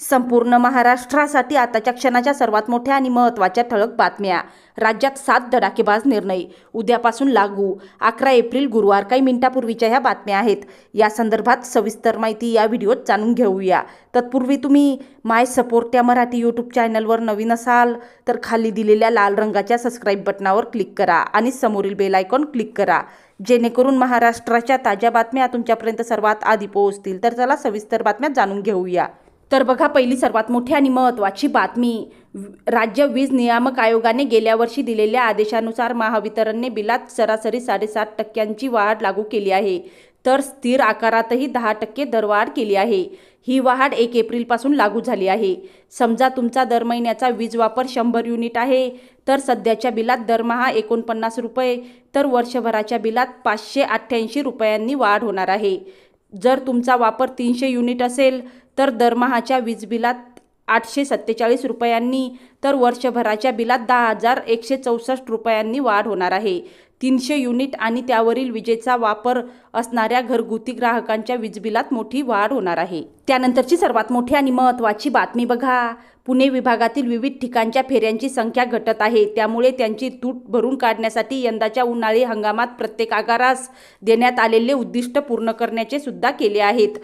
संपूर्ण महाराष्ट्रासाठी आताच्या क्षणाच्या सर्वात मोठ्या आणि महत्त्वाच्या ठळक बातम्या. राज्यात सात धडाकेबाज निर्णय. उद्यापासून लागू. अकरा एप्रिल गुरुवार काही मिनिटापूर्वीच्या ह्या बातम्या आहेत. या संदर्भात सविस्तर माहिती या व्हिडिओत जाणून घेऊया. तत्पूर्वी तुम्ही माय सपोर्ट या मराठी यूट्यूब चॅनलवर नवीन असाल तर खाली दिलेल्या लाल रंगाच्या सबस्क्राईब बटनावर क्लिक करा आणि समोरील बेल आयकॉन क्लिक करा. जेणेकरून महाराष्ट्राच्या ताज्या बातम्या तुमच्यापर्यंत सर्वात आधी पोहोचतील. तर चला सविस्तर बातम्या जाणून घेऊया. तर बघा पहिली सर्वात मोठी आणि महत्त्वाची बातमी. राज्य वीज नियामक आयोगाने गेल्या वर्षी दिलेल्या आदेशानुसार महावितरणने बिलात सरासरी साडेसात टक्क्यांची वाढ लागू केली आहे. तर स्थिर आकारातही दहा टक्के दरवाढ केली आहे. ही वाढ एक एप्रिलपासून लागू झाली आहे. समजा तुमचा दर महिन्याचा वीज वापर शंभर युनिट आहे तर सध्याच्या बिलात दरमहा एकोणपन्नास रुपये तर वर्षभराच्या बिलात पाचशे अठ्ठ्याऐंशी रुपयांनी वाढ होणार आहे. जर तुमचा वापर तीनशे युनिट असेल तर दरमहाच्या वीज बिलात आठशे सत्तेचाळीस रुपयांनी तर वर्षभराच्या बिलात दहा हजार एकशे चौसष्ट रुपयांनी वाढ होणार आहे. तीनशे युनिट आणि त्यावरील विजेचा वापर असणाऱ्या घरगुती ग्राहकांच्या वीज बिलात मोठी वाढ होणार आहे. त्यानंतरची सर्वात मोठी आणि महत्त्वाची बातमी बघा. पुणे विभागातील विविध ठिकाणच्या फेऱ्यांची संख्या घटत आहे. त्यामुळे त्यांची तूट भरून काढण्यासाठी यंदाच्या उन्हाळी हंगामात प्रत्येक आगारास देण्यात आलेले उद्दिष्ट पूर्ण करण्याचे सुद्धा केले आहेत.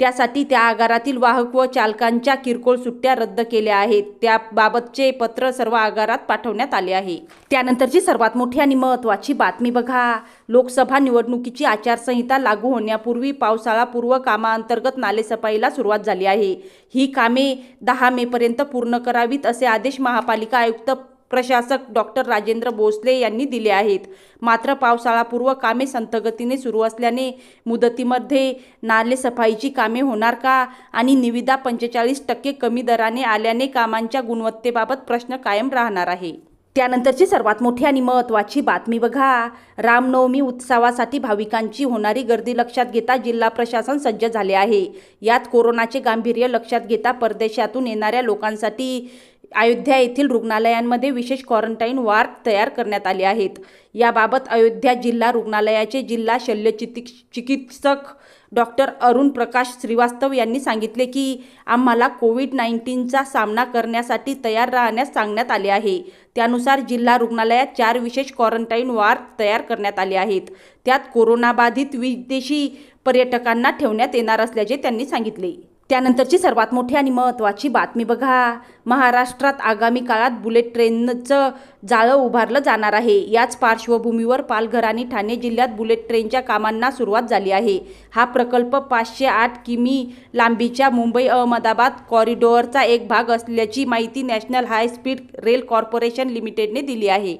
त्यासाठी त्या आगारातील वाहक व चालकांच्या किरकोळ सुट्ट्या रद्द केल्या आहेत. त्याबाबतचे पत्र सर्व आगारात पाठवण्यात आले आहे. त्यानंतरची सर्वात मोठी आणि महत्त्वाची बातमी बघा. लोकसभा निवडणुकीची आचारसंहिता लागू होण्यापूर्वी पावसाळापूर्व कामाअंतर्गत नालेसफाईला सुरुवात झाली आहे. ही कामे दहा मेपर्यंत पूर्ण करावीत असे आदेश महापालिका आयुक्त प्रशासक डॉक्टर राजेंद्र भोसले यांनी दिले आहेत. मात्र पावसाळापूर्व कामे संथगतीने सुरू असल्याने मुदतीमध्ये नालेसफाईची कामे होणार का आणि निविदा पंचेचाळीस टक्के कमी दराने आल्याने कामांच्या गुणवत्तेबाबत प्रश्न कायम राहणार आहे. त्यानंतरची सर्वात मोठी आणि महत्त्वाची बातमी बघा. रामनवमी उत्सवासाठी भाविकांची होणारी गर्दी लक्षात घेता जिल्हा प्रशासन सज्ज झाले आहे. यात कोरोनाचे गांभीर्य लक्षात घेता परदेशातून येणाऱ्या लोकांसाठी अयोध्या येथील रुग्णालयांमध्ये विशेष क्वारंटाईन वार्ड तयार करण्यात आले आहेत. याबाबत अयोध्या जिल्हा रुग्णालयाचे जिल्हा शल्य चिकित्सक डॉक्टर अरुण प्रकाश श्रीवास्तव यांनी सांगितले की आम्हाला कोविड नाईन्टीनचा सामना करण्यासाठी तयार राहण्यास सांगण्यात आले आहे. त्यानुसार जिल्हा रुग्णालयात चार विशेष क्वारंटाईन वार्ड तयार करण्यात आले आहेत. त्यात कोरोनाबाधित विदेशी पर्यटकांना ठेवण्यात येणार असल्याचे त्यांनी सांगितले. त्यानंतरची सर्वात मोठी आणि महत्त्वाची बातमी बघा. महाराष्ट्रात आगामी काळात बुलेट ट्रेनचं जाळं उभारलं जाणार आहे. याच पार्श्वभूमीवर पालघर आणि ठाणे जिल्ह्यात बुलेट ट्रेनच्या कामांना सुरुवात झाली आहे. हा प्रकल्प पाचशे आठ किमी लांबीच्या मुंबई अहमदाबाद कॉरिडॉरचा एक भाग असल्याची माहिती national high speed rail corporation लिमिटेडने दिली आहे.